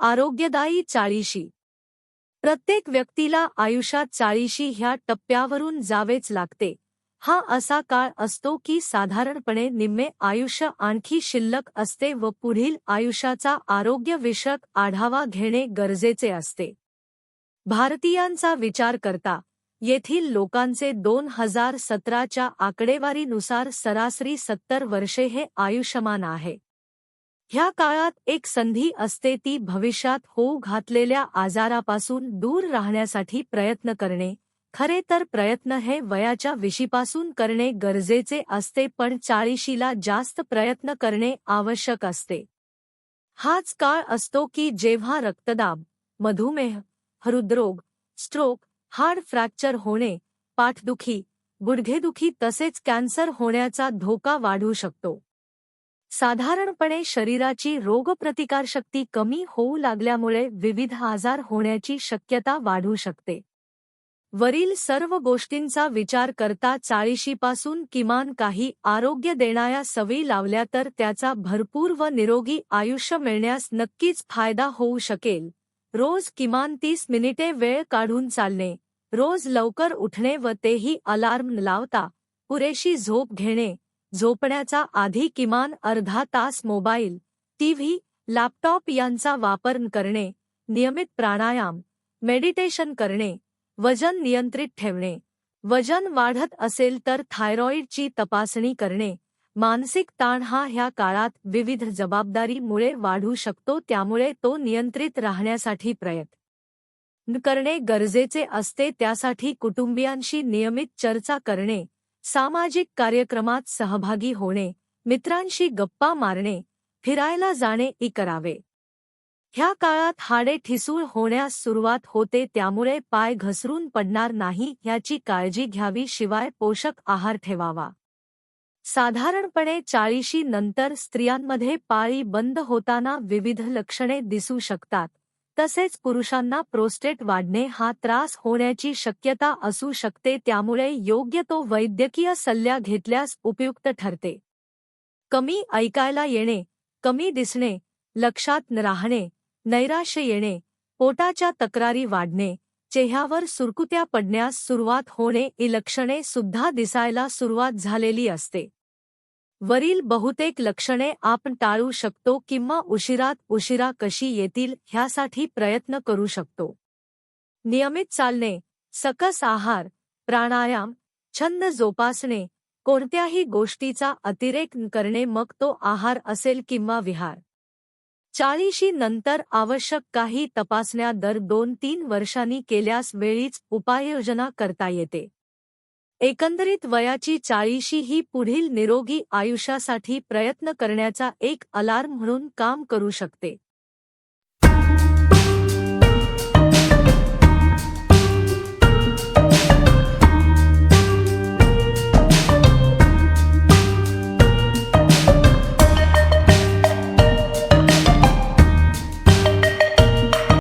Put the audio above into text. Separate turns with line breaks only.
आरोग्यदायी चाळीशी. प्रत्येक व्यक्तीला आयुष्यात चाळीशी ह्या टप्प्यावरून जावेच लागते. हा असा काळ असतो की साधारणपणे निम्मे आयुष्य आणखी शिल्लक असते व पुढील आयुष्याचा आरोग्यविषयक आढावा घेणे गरजेचे असते. भारतीयांचा विचार करता येथील लोकांचे दोन हजार सतराच्या आकडेवारीनुसार सरासरी सत्तर वर्षे हे आयुष्यमान आहे. ह्या काळात एक संधी असते ती भविष्यात होऊ घातलेल्या आजारापासून दूर राहण्यासाठी प्रयत्न करणे. खरे तर प्रयत्न हे वयाच्या विशीपासून करणे गरजेचे असते पण चाळीशीला जास्त प्रयत्न करणे आवश्यक असते. हाच काळ असतो की जेव्हा रक्तदाब मधुमेह हृदरोग स्ट्रोक हाड फ्रॅक्चर होणे पाठदुखी गुडघेदुखी तसेच कॅन्सर होण्याचा धोका वाढू शकतो. साधारणपणे शरीराची रोगप्रतिकारशक्ती कमी होऊ लागल्यामुळे विविध आजार होण्याची शक्यता वाढू शकते. वरील सर्व गोष्टींचा विचार करता चाळीशीपासून किमान काही आरोग्य देणाऱ्या सवयी लावल्या तर त्याचा भरपूर व निरोगी आयुष्य मिळण्यास नक्कीच फायदा होऊ शकेल. रोज किमान तीस मिनिटे वेळ काढून चालणे. रोज लवकर उठणे व तेही अलार्म लावता. पुरेशी झोप घेणे. झोपण्याचा आधी किमान अर्धा तास मोबाईल, टीव्ही, लॅपटॉप यांचा वापर करणे, नियमित प्राणायाम, मेडिटेशन करणे, वज़न नियंत्रित ठेवणे. वज़न वाढत असेल तर थायरॉईडची तपासणी करणे. मानसिक ताण हा ह्या काळात विविध जबाबदारीमुळे वाढू शकतो, त्यामुळे तो नियंत्रित राहण्यासाठी प्रयत्न करणे गरजेचे असते, त्यासाठी कुटुंबियांशी नियमित चर्चा करणे. सामाजिक कार्यक्रमात सहभागी होणे मित्रांशी गप्पा मारणे फिरायला जाणे इ करावे ह्या काळात हाडे ठिसूळ होण्यास सुरुवात होते त्यामुळे पाय घसरून पडणार नाही ह्याची काळजी घ्यावी शिवाय पोषक आहार ठेवावा. साधारणपणे चाळीशी नंतर स्त्रियांमध्ये पाळी बंद होताना विविध लक्षणे दिसू शकतात. तसेच पुरुषांना प्रोस्टेट वाढणे हा त्रास होण्याची शक्यता असू शकते त्यामुळे योग्य तो वैद्यकीय सल्ला घेतल्यास उपयुक्त ठरते. कमी ऐकायला येणे कमी दिसणे लक्षात न राहणे नैराश्य येणे पोटाच्या तक्रारी वाढणे चेह्यावर सुरकुत्या पडण्यास सुरुवात होणे ही लक्षणे सुद्धा दिसायला सुरुवात झालेली असते. वरील बहुतेक लक्षणे आपण टाळू शकतो किंवा उशिरात उशिरा कशी येतील ह्यासाठी प्रयत्न करू शकतो. नियमित चालणे सकस आहार प्राणायाम छंद जोपासणे कोणत्याही गोष्टीचा अतिरेक करणे मग तो आहार असेल किंवा विहार. चाळीशी नंतर आवश्यक काही तपासण्या दर दोन तीन वर्षांनी केल्यास वेळीच उपाययोजना करता येते. एकंदरीत वयाची चाळीशी ही पुढील निरोगी आयुष्यासाठी प्रयत्न करण्याचा एक अलार्म म्हणून काम करू शकते.